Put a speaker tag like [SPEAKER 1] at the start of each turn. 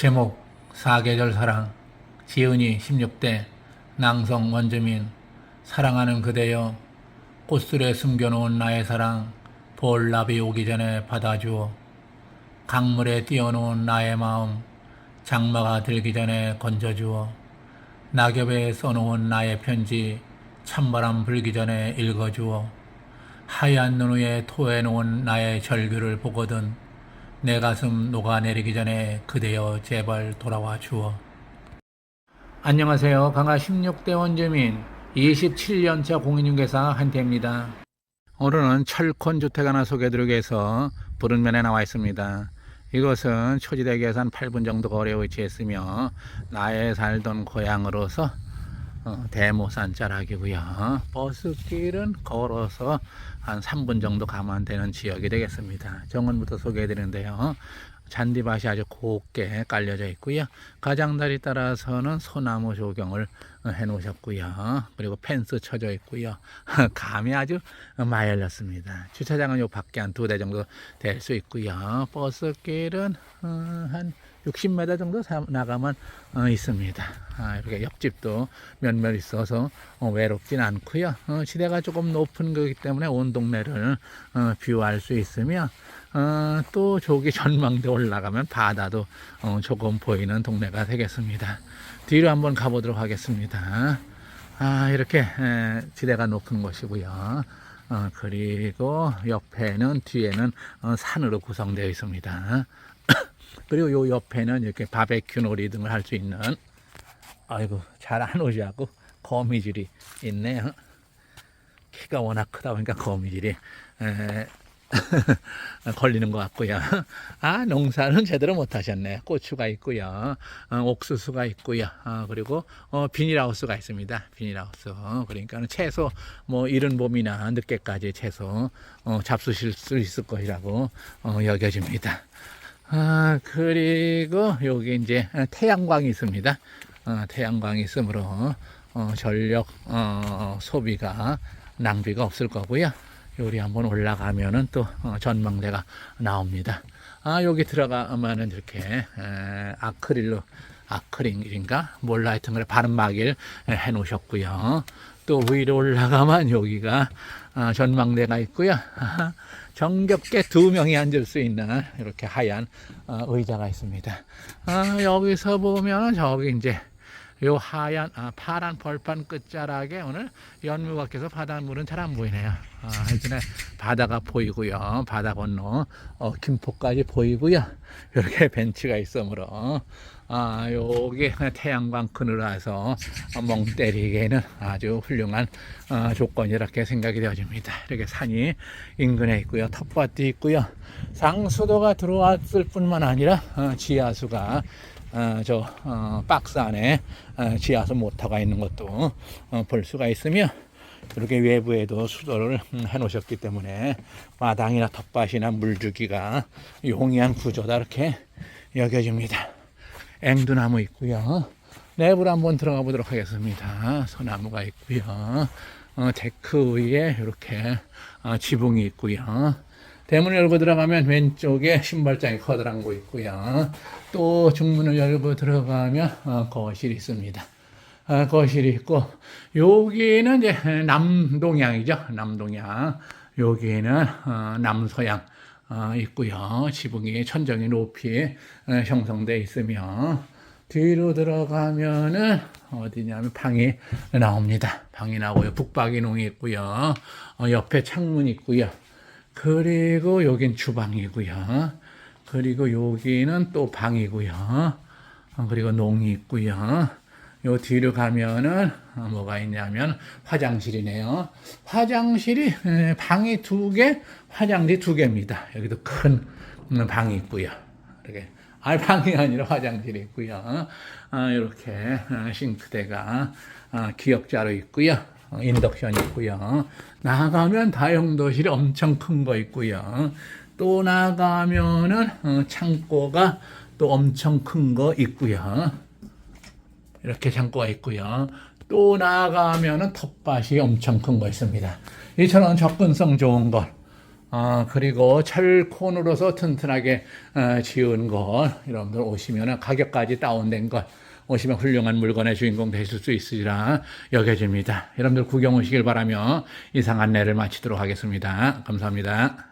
[SPEAKER 1] 제목 사계절 사랑 지은이 16대 낭성 원주민 사랑하는 그대여 꽃술에 숨겨놓은 나의 사랑 볼나비 오기 전에 받아주어 강물에 띄워놓은 나의 마음 장마가 들기 전에 건져주어 낙엽에 써놓은 나의 편지 찬바람 불기 전에 읽어주어 하얀 눈 위에 토해놓은 나의 절규를 보거든 내 가슴 녹아내리기 전에 그대여 제발 돌아와 주어. 안녕하세요. 강화 16대 원주민 27년차 공인중개사 한태입니다. 오늘은 철콘 주택 하나 소개해드리기 위해서 부른면에 나와 있습니다. 이것은 초지대교에서 한 8분 정도 거리에 위치했으며 나의 살던 고향으로서 어, 대모산 자락이고요. 버스길은 걸어서 한 3분 정도 가면 되는 지역이 되겠습니다. 정원부터 소개해 드리는데요. 잔디밭이 아주 곱게 깔려져 있고요. 가장다리 따라서는 소나무 조경을 해 놓으셨고요. 그리고 펜스 쳐져 있고요. 감이 아주 많이 열렸습니다. 주차장은 요 밖에 한 두 대 정도 될 수 있고요. 버스길은 어, 한 60m 정도 사- 나가면 어, 있습니다. 아, 이렇게 옆집도 몇몇 있어서 어, 외롭진 않고요. 어, 지대가 조금 높은 거기 때문에 온 동네를 어, 뷰할 수 있으며 어, 또 저기 전망대 올라가면 바다도 어, 조금 보이는 동네가 되겠습니다. 뒤로 한번 가보도록 하겠습니다. 아, 이렇게 에, 지대가 높은 곳이고요. 어, 그리고 옆에는 뒤에는 어, 산으로 구성되어 있습니다. 그리고 요 옆에는 이렇게 바베큐 놀이 등을 할 수 있는 아이고 잘 안 오지하고 거미줄이 있네요. 키가 워낙 크다 보니까 거미줄이 에, 걸리는 것 같고요. 아 농사는 제대로 못 하셨네. 고추가 있고요, 어, 옥수수가 있고요, 어, 그리고 어, 비닐하우스가 있습니다. 비닐하우스. 그러니까 채소 뭐 이른 봄이나 늦게까지 채소 어, 잡수실 수 있을 것이라고 어, 여겨집니다. 아, 그리고 여기 이제 태양광이 있습니다. 어, 태양광이 있으므로 어, 전력 어, 소비가 낭비가 없을 거고요. 여기 한번 올라가면은 또 어, 전망대가 나옵니다. 아, 여기 들어가면은 이렇게 에, 아크릴로 아크릴인가 몰라 하여튼 그래 바른막일 해 놓으셨고요. 또 위로 올라가면 여기가 아, 전망대가 있고요. 정겹게 두 명이 앉을 수 있는 이렇게 하얀 어, 의자가 있습니다. 아, 여기서 보면 저기 이제 요 하얀 아, 파란 벌판 끝자락에 오늘 연무각해서 바닷물은 잘 안 보이네요. 아, 하여튼에 바다가 보이고요. 바다 건너 어, 김포까지 보이고요. 이렇게 벤치가 있으므로 아, 여기 태양광 그늘라서 멍 때리기에는 아주 훌륭한 어, 조건이 이렇게 생각이 되어집니다. 이렇게 산이 인근에 있고요. 텃밭도 있고요. 상수도가 들어왔을 뿐만 아니라 어, 지하수가 어, 저 어, 박스 안에 어, 지하수 모터가 있는 것도 어, 볼 수가 있으며 이렇게 외부에도 수도를 음, 해 놓으셨기 때문에 마당이나 텃밭이나 물주기가 용이한 구조다 이렇게 여겨집니다. 앵두나무 있고요. 내부로 한번 들어가 보도록 하겠습니다. 소나무가 있고요. 어, 데크 위에 이렇게 어, 지붕이 있고요. 대문을 열고 들어가면 왼쪽에 신발장이 커다란 거 있고요. 또 중문을 열고 들어가면 어, 거실이 있습니다. 어, 거실이 있고 여기는 이제 남동향이죠. 남동향. 여기는 어, 남서향 어, 있고요. 지붕이 천정이 높이 어, 형성되어 있으며 뒤로 들어가면은 어디냐면 방이 나옵니다. 방이 나오고요. 북박이농이 있고요. 어, 옆에 창문이 있고요. 그리고 여긴 주방이고요. 그리고 여기는 또 방이고요. 어, 그리고 농이 있고요. 요 뒤로 가면은 어, 뭐가 있냐면 화장실이네요. 화장실이 에, 방이 두 개, 화장실이 두 개입니다. 여기도 큰 음, 방이 있고요. 이렇게 아 방이 아니라 화장실이 있고요. 어, 이렇게 어, 싱크대가 어, 기역자로 있고요. 어, 인덕션 있고요. 나가면 다용도실이 엄청 큰 거 있고요. 또 나가면은 어, 창고가 또 엄청 큰 거 있고요. 이렇게 창고가 있고요. 또 나가면은 텃밭이 엄청 큰 거 있습니다. 이처럼 접근성 좋은 것, 아, 그리고 철콘으로서 튼튼하게 어, 지은 것 여러분들 오시면 가격까지 다운된 것 오시면 훌륭한 물건의 주인공 되실 수 있으리라 여겨집니다. 여러분들 구경 오시길 바라며 이상 안내를 마치도록 하겠습니다. 감사합니다.